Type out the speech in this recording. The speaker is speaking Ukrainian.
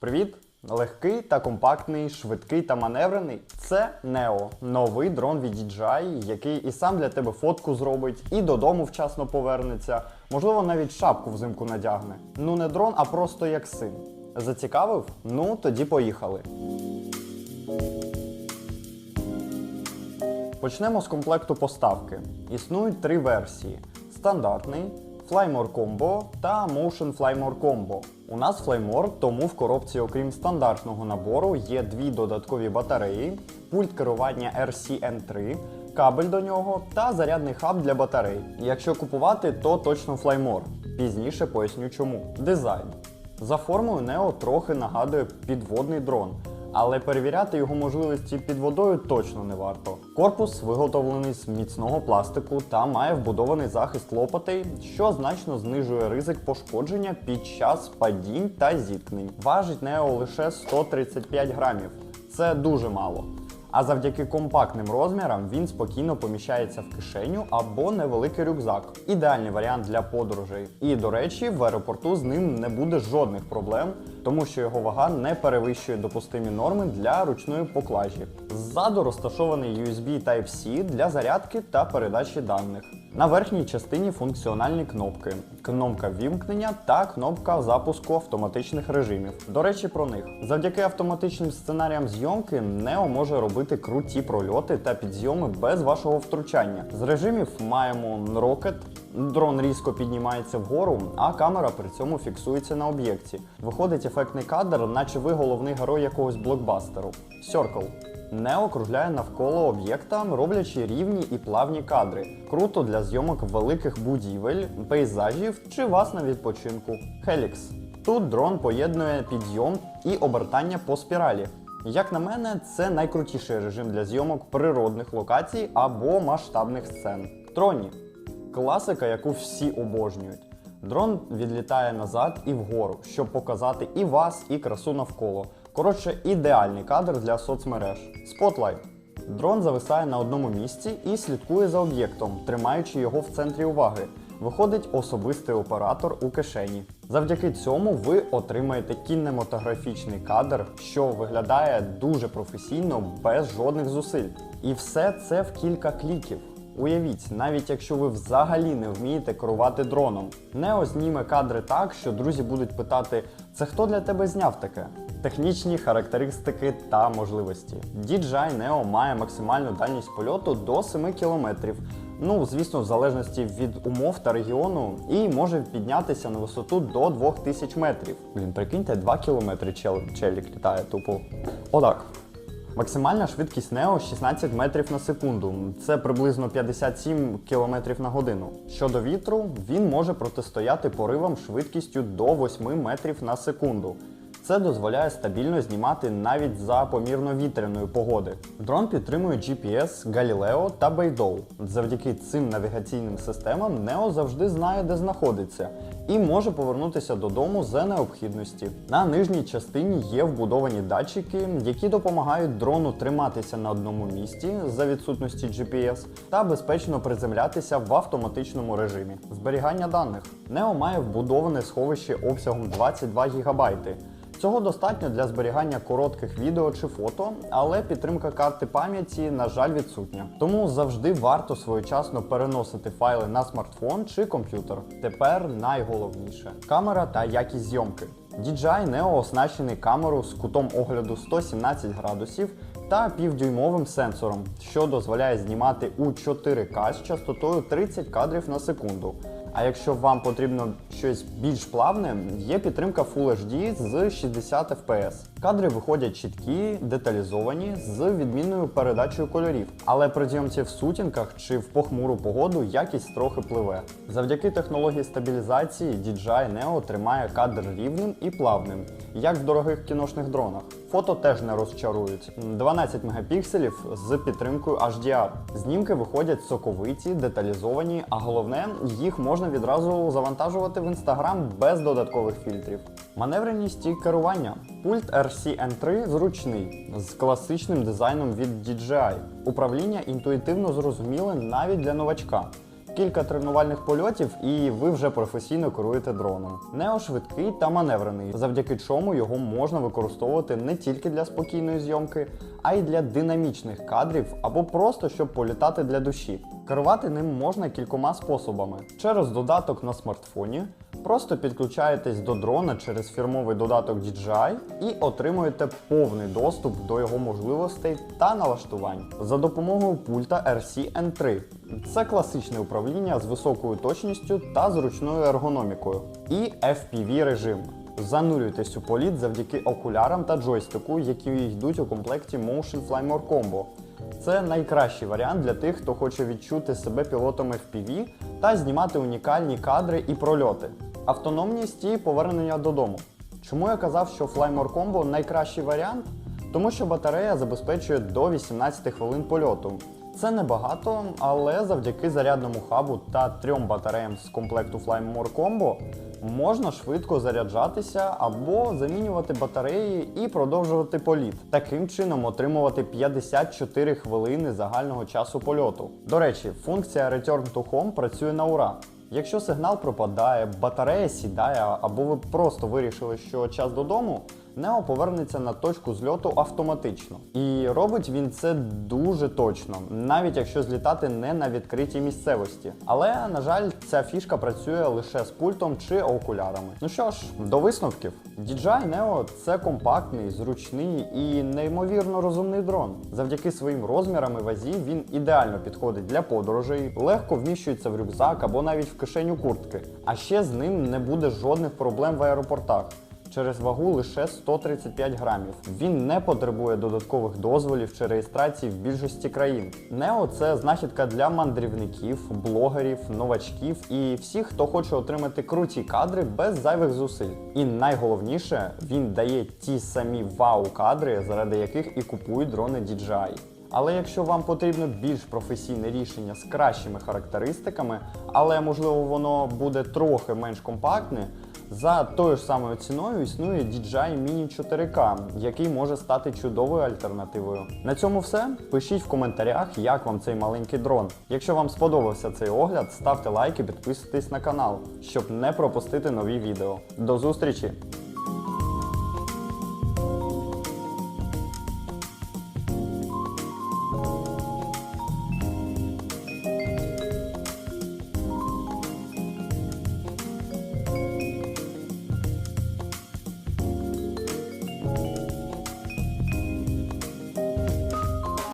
Привіт! Легкий та компактний, швидкий та маневрений це Neo, новий дрон від DJI, який і сам для тебе фотку зробить, і додому вчасно повернеться. Можливо, навіть шапку взимку надягне. Ну не дрон, а просто як син. Зацікавив? Ну тоді поїхали. Почнемо з комплекту поставки. Існують три версії: стандартний, Flymore Combo та Motion Flymore Combo. У нас флеймор, тому в коробці, окрім стандартного набору, є дві додаткові батареї, пульт керування RCN3, кабель до нього та зарядний хаб для батарей. Якщо купувати, то точно флеймор. Пізніше поясню чому. Дизайн. За формою Neo трохи нагадує підводний дрон, але перевіряти його можливості під водою точно не варто. Корпус виготовлений з міцного пластику та має вбудований захист лопатей, що значно знижує ризик пошкодження під час падінь та зіткнень. Важить нео лише 135 грамів. Це дуже мало. А завдяки компактним розмірам він спокійно поміщається в кишеню або невеликий рюкзак. Ідеальний варіант для подорожей. І до речі, в аеропорту з ним не буде жодних проблем, тому що його вага не перевищує допустимі норми для ручної поклажі. Ззаду розташований USB Type-C для зарядки та передачі даних. На верхній частині функціональні кнопки, кнопка вімкнення та кнопка запуску автоматичних режимів. До речі, про них. Завдяки автоматичним сценаріям зйомки Neo може робити круті прольоти та підйоми без вашого втручання. З режимів маємо Rocket, дрон різко піднімається вгору, а камера при цьому фіксується на об'єкті. Виходить ефектний кадр, наче ви головний герой якогось блокбастеру. Circle. Нео кружляє навколо об'єкта, роблячи рівні і плавні кадри. Круто для зйомок великих будівель, пейзажів чи вас на відпочинку. Helix. Тут дрон поєднує підйом і обертання по спіралі. Як на мене, це найкрутіший режим для зйомок природних локацій або масштабних сцен. Троні класика, яку всі обожнюють. Дрон відлітає назад і вгору, щоб показати і вас, і красу навколо. Коротше, ідеальний кадр для соцмереж. Spotlight. Дрон зависає на одному місці і слідкує за об'єктом, тримаючи його в центрі уваги. Виходить особистий оператор у кишені. Завдяки цьому ви отримаєте кінематографічний кадр, що виглядає дуже професійно, без жодних зусиль. І все це в кілька кліків. Уявіть, навіть якщо ви взагалі не вмієте керувати дроном. Нео зніме кадри так, що друзі будуть питати: це хто для тебе зняв таке? Технічні характеристики та можливості. DJI Neo має максимальну дальність польоту до 7 км. Ну, звісно, в залежності від умов та регіону, і може піднятися на висоту до 2000 метрів. Блін, прикиньте, 2 км чел, челік літає, тупо. Отак. Максимальна швидкість Neo 16 метрів на секунду. Це приблизно 57 км на годину. Щодо вітру, він може протистояти поривам швидкістю до 8 метрів на секунду. Це дозволяє стабільно знімати навіть за помірно вітряної погоди. Дрон підтримує GPS, Galileo та Beidou. Завдяки цим навігаційним системам Neo завжди знає, де знаходиться, і може повернутися додому за необхідності. На нижній частині є вбудовані датчики, які допомагають дрону триматися на одному місці за відсутності GPS та безпечно приземлятися в автоматичному режимі. Зберігання даних. Neo має вбудоване сховище обсягом 22 ГБ. Цього достатньо для зберігання коротких відео чи фото, але підтримка карти пам'яті, на жаль, відсутня. Тому завжди варто своєчасно переносити файли на смартфон чи комп'ютер. Тепер найголовніше камера та якість зйомки. DJI Neo оснащений камерою з кутом огляду 117 градусів та півдюймовим сенсором, що дозволяє знімати у 4К з частотою 30 кадрів на секунду. А якщо вам потрібно щось більш плавне, є підтримка Full HD з 60 FPS. Кадри виходять чіткі, деталізовані з відмінною передачею кольорів. Але при зйомці в сутінках чи в похмуру погоду якість трохи пливе. Завдяки технології стабілізації DJI Neo тримає кадр рівним і плавним, як в дорогих кіношних дронах. Фото теж не розчарують. 12 мегапікселів з підтримкою HDR. Знімки виходять соковиті, деталізовані, а головне, їх можна відразу завантажувати в інстаграм без додаткових фільтрів. Маневреність і керування. Пульт RCN3 зручний, з класичним дизайном від DJI. Управління інтуїтивно зрозуміле навіть для новачка. Кілька тренувальних польотів, і ви вже професійно керуєте дроном. Нео швидкий та маневрений, завдяки чому його можна використовувати не тільки для спокійної зйомки, а й для динамічних кадрів або просто щоб політати для душі. Керувати ним можна кількома способами: через додаток на смартфоні, просто підключаєтесь до дрона через фірмовий додаток DJI і отримуєте повний доступ до його можливостей та налаштувань за допомогою пульта RC-N3. Це класичне управління з високою точністю та зручною ергономікою. І FPV режим. Занурюйтесь у політ завдяки окулярам та джойстику, які йдуть у комплекті Motion Fly More Combo. Це найкращий варіант для тих, хто хоче відчути себе пілотом FPV та знімати унікальні кадри і прольоти. Автономність і повернення додому. Чому я казав, що Fly More Combo найкращий варіант? Тому що батарея забезпечує до 18 хвилин польоту. Це небагато, але завдяки зарядному хабу та трьом батареям з комплекту Fly More Combo можна швидко заряджатися або замінювати батареї і продовжувати політ. Таким чином отримувати 54 хвилини загального часу польоту. До речі, функція Return to Home працює на ура. Якщо сигнал пропадає, батарея сідає, або ви просто вирішили, що час додому, Нео повернеться на точку зльоту автоматично. І робить він це дуже точно, навіть якщо злітати не на відкритій місцевості. Але, на жаль, ця фішка працює лише з пультом чи окулярами. Ну що ж, до висновків. DJI Neo – це компактний, зручний і неймовірно розумний дрон. Завдяки своїм розмірам і вазі він ідеально підходить для подорожей, легко вміщується в рюкзак або навіть в кишеню куртки. А ще з ним не буде жодних проблем в аеропортах через вагу лише 135 грамів. Він не потребує додаткових дозволів чи реєстрації в більшості країн. Нео це знахідка для мандрівників, блогерів, новачків і всіх, хто хоче отримати круті кадри без зайвих зусиль. І найголовніше, він дає ті самі вау-кадри, заради яких і купують дрони DJI. Але якщо вам потрібно більш професійне рішення з кращими характеристиками, але можливо воно буде трохи менш компактне, за тою ж самою ціною існує DJI Mini 4K, який може стати чудовою альтернативою. На цьому все. Пишіть в коментарях, як вам цей маленький дрон. Якщо вам сподобався цей огляд, ставте лайк і підписуйтесь на канал, щоб не пропустити нові відео. До зустрічі!